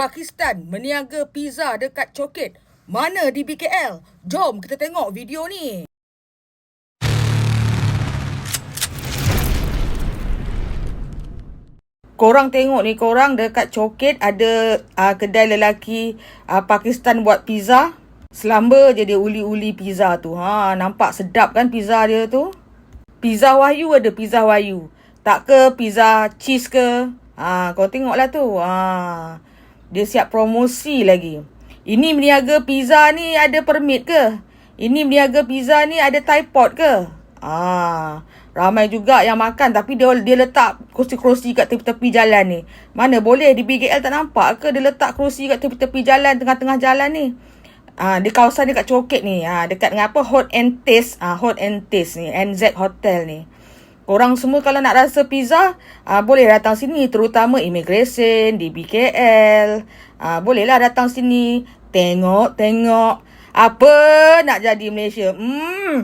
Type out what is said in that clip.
Pakistan meniaga pizza dekat Coket. Mana di BKL? Jom kita tengok video ni. Korang tengok ni, korang dekat Coket ada uh, kedai lelaki uh, Pakistan buat pizza. Selamba je dia uli-uli pizza tu. Ha, nampak sedap kan pizza dia tu? Pizza Wahyu ada pizza Wahyu. Tak ke pizza cheese ke? Ha, kau tengoklah tu. Ha, dia siap promosi lagi. Ini meniaga pizza ni ada permit ke? Ini meniaga pizza ni ada tripod ke? Ah, ramai juga yang makan tapi dia dia letak kerusi-kerusi kat tepi-tepi jalan ni. Mana boleh di BGL tak nampak ke dia letak kerusi kat tepi-tepi jalan tengah-tengah jalan ni? Ah, di kawasan dekat Coket ni. Ah, dekat dengan apa? Hot and Taste. Ah, Hot and Taste ni. NZ Hotel ni. Korang semua kalau nak rasa pizza, ah, boleh datang sini. Terutama immigration di BKL. Ah, bolehlah datang sini. Tengok, tengok. Apa nak jadi Malaysia? Hmm.